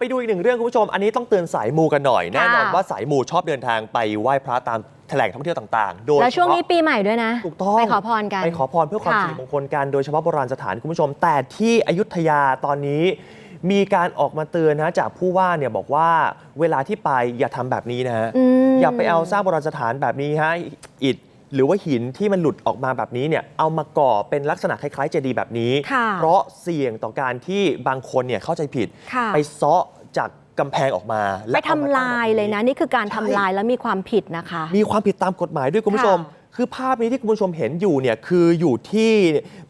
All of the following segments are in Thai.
ไปดูอีกหนึ่งเรื่องคุณผู้ชม อันนี้ต้องเตือนสายมูกันหน่อย แน่นอนว่าสายมูชอบเดินทางไปไหว้พระตามแถลงท่องเที่ยวต่างๆ โดยแล้วช่วงนี้เฉพาะปีใหม่ด้วยนะถูกต้องไปขอพรกัน ไปขอพรเพื่อความค่ะสิริมงคลกัน โดยเฉพาะโบราณสถานคุณผู้ชม แต่ที่อยุธยาตอนนี้ มีการออกมาเตือนนะจากผู้ว่าเนี่ยบอกว่าเวลาที่ไปอย่าทำแบบนี้นะฮะมอย่าไปเอาสร้างโบราณสถานแบบนี้ฮะอิฐ หรือว่าหินที่มันหลุดออกมาแบบนี้เนี่ยเอามาก่อเป็นลักษณะคล้ายๆเจดีย์แบบนี้ ค่ะเพราะเสี่ยงต่อการที่บางคนเนี่ยเข้าใจผิด ค่ะ ไปเซาะจากกำแพงออกมาไปและทำอมตั้งลายแบบเลยนะ นี่คือการทำใช่ลายแล้วมีความผิดนะคะ มีความผิดตามกฎหมายด้วยคุณผู้ชม ค่ะ คือภาพนี้ที่คุณผู้ชมเห็นอยู่เนี่ยคืออยู่ที่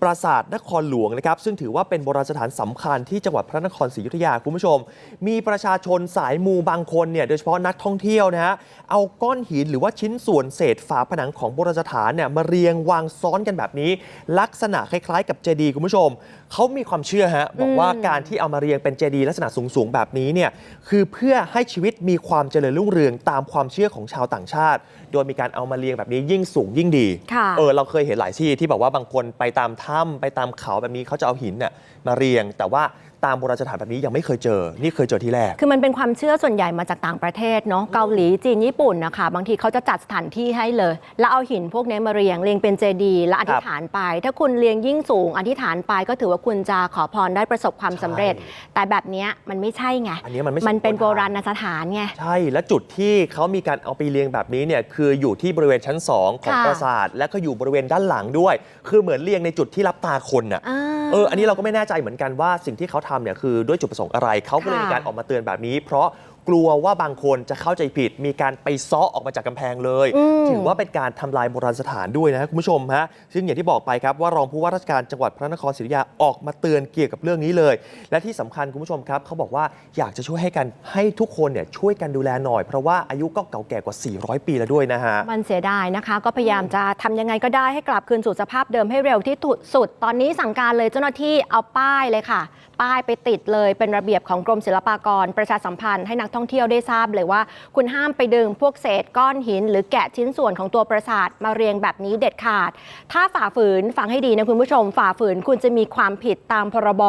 ปราสาทนครหลวงนะครับ ซึ่งถือว่าเป็นโบราณสถานสำคัญที่จังหวัดพระนครศรีอยุธยาคุณผู้ชม มีประชาชนสายมูบางคนเนี่ยโดยเฉพาะนักท่องเที่ยวนะฮะเอาก้อนหินหรือว่าชิ้นส่วนเศษฝาผนังของโบราณสถานเนี่ยมาเรียงวางซ้อนกันแบบนี้ ลักษณะคล้าย ๆ กับเจดีย์คุณผู้ชมเขามีความเชื่อฮะบอกว่าอืมการที่เอามาเรียงเป็นเจดีย์ลักษณะสูงๆแบบนี้เนี่ยคือเพื่อให้ชีวิตมีความเจริญรุ่งเรืองตามความเชื่อของชาวต่างชาติ โดยมีการเอามาเรียงแบบนี้ยิ่งสูงยิ่งดี ค่ะเออเราเคยเห็นหลายที่ที่แบบว่าบางคนไปตามถ้ำไปตามเขาแบบนี้เขาจะเอาหินน่ะมาเรียง แต่ว่า ตามโบราณสถานแบบนี้ยังไม่เคยเจอ นี่เคยเจอที่แรก คือมันเป็นความเชื่อส่วนใหญ่มาจากต่างประเทศเนาะเกาหลีจีนญี่ปุ่นนะคะบางทีเขาจะจัดสถานที่ให้เลย แล้วเอาหินพวกนี้มาเรียงเรียงเป็นเจดีย์แล้วอธิษฐานไป ถ้าคุณเรียงยิ่งสูง อธิษฐานไปก็ถือว่าคุณจะขอพรได้ประสบความสำเร็จใช่แต่แบบเนี้ยมันไม่ใช่ไงอันนี้มันไม่มันเป็นสมควรโบราณสถานไง ใช่ และจุดที่เขามีการเอาไปเรียงแบบนี้เนี่ยคืออยู่ที่บริเวณชั้น 2 ของค่ะ ปราสาท และก็อยู่บริเวณด้านหลังด้วย คือเหมือนเรียงในจุดที่รับตาคนน่ะ อ่า เออ อันนี้เราก็ไม่แน่ใจเหมือนกันว่าสิ่งที่เขาทำเนี่ยคือด้วยจุดประสงค์อะไร เขาก็เลยค่ะมีการออกมาเตือนแบบนี้ เพราะกลัวว่าบางคนจะเข้าใจผิด มีการไปเซาะออกมาจากกำแพงเลยอืมถือว่าเป็นการทำลายโบราณสถานด้วยนะคุณผู้ชมฮะซึ่งอย่างที่บอกไปครับว่ารองผู้ว่าราชการจังหวัดพระนครศรีอยุธยาออกมาเตือนเกี่ยวกับเรื่องนี้เลย และที่สำคัญคุณผู้ชมครับเขาบอกว่าอยากจะช่วยให้กันให้ทุกคนเนี่ยช่วยกันดูแลหน่อย เพราะว่าอายุก็เก่าแก่กว่า 400 ปีแล้วด้วยนะฮะ มันเสียดายนะคะ ก็พยายามจะทำยังไงก็ได้ให้กลับคืนสู่สภาพเดิมให้เร็วที่สุด ตอนนี้สั่งการเลยเจ้าหน้าที่เอาป้ายเลยค่ะ ป้ายไปติดเลยเป็นระเบียบของกรมศิลปากร ประชาสัมพันธ์ให้นักท่องเที่ยวได้ทราบเลยว่า คุณห้ามไปดึงพวกเศษก้อนหิน หรือแกะชิ้นส่วนของตัวปราสาทมาเรียงแบบนี้เด็ดขาด ถ้าฝ่าฝืนฟังให้ดีนะคุณผู้ชม ฝ่าฝืนคุณจะมีความผิดตามพรบ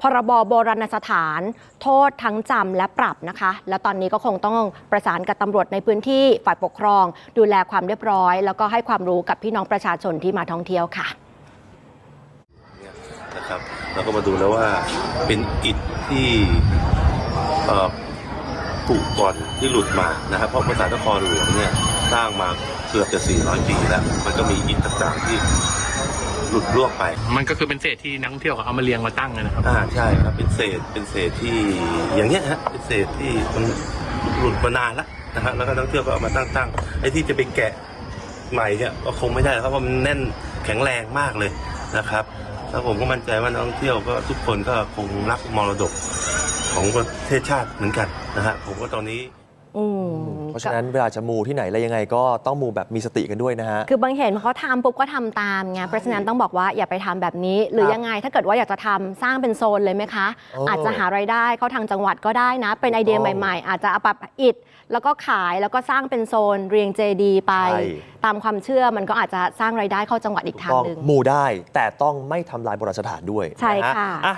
พรบโบราณสถาน โทษทั้งจำและปรับนะคะ แล้วตอนนี้ก็คงต้องประสานกับตำรวจในพื้นที่ฝ่ายปกครอง ดูแลความเรียบร้อย แล้วก็ให้ความรู้กับพี่น้องประชาชนที่มาท่องเที่ยวค่ะ เราก็มาดูแล้วว่าเป็นอิฐที่เอ่อผุก่อนที่หลุดมานะครับเพราะปราสาทนครหลวงเนี่ยสร้างมาเกือบจะ 400 ปีแล้ว มันก็มีอิฐต่างๆที่หลุดล่วงไป มันก็คือเป็นเศษที่นักท่องเที่ยวเขาเอามาเรียงมาตั้งกันนะครับ อ่าใช่ครับเป็นเศษเป็นเศษที่อย่างเงี้ยฮะเป็นเศษที่มันหลุดมานานแล้วนะฮะแล้วก็นักท่องเที่ยวก็เอามาตั้งๆไอ้ที่จะไปแกะใหม่เนี่ยก็คงไม่ได้แล้วเพราะว่ามันแน่นแข็งแรงมากเลยนะครับ แล้วผมก็มั่นใจว่านักท่องเที่ยวก็ทุกคนก็คงรักมรดกของประเทศชาติเหมือนกันนะฮะผมก็ตอนนี้ อืมเพราะฉะนั้นเวลาจะมูที่ไหนอะไรยังไงก็ต้องมูแบบมีสติกันด้วยนะฮะ คือบางเห็นเขาทำปุ๊บก็ทำตามไงเพราะฉะนั้นต้องบอกว่าอย่าไปทำแบบนี้ หรือครับยังไงถ้าเกิดว่าอยากจะทำสร้างเป็นโซนเลยไหมคะเออออาจจะหารายได้เข้าทางจังหวัดก็ได้นะ เป็นไอเดียถูกต้องใหม่ ๆ อาจจะเอาปรับอิฐแล้วก็ขายแล้วก็สร้างเป็นโซนเรียงเจดีไป ใช่ ตามความเชื่อมันก็อาจจะสร้างรายได้เข้าจังหวัดอีกทางต้องหนึ่ง มูได้แต่ต้องไม่ทำลายโบราณสถานด้วยใช่นฮค่ะ อะ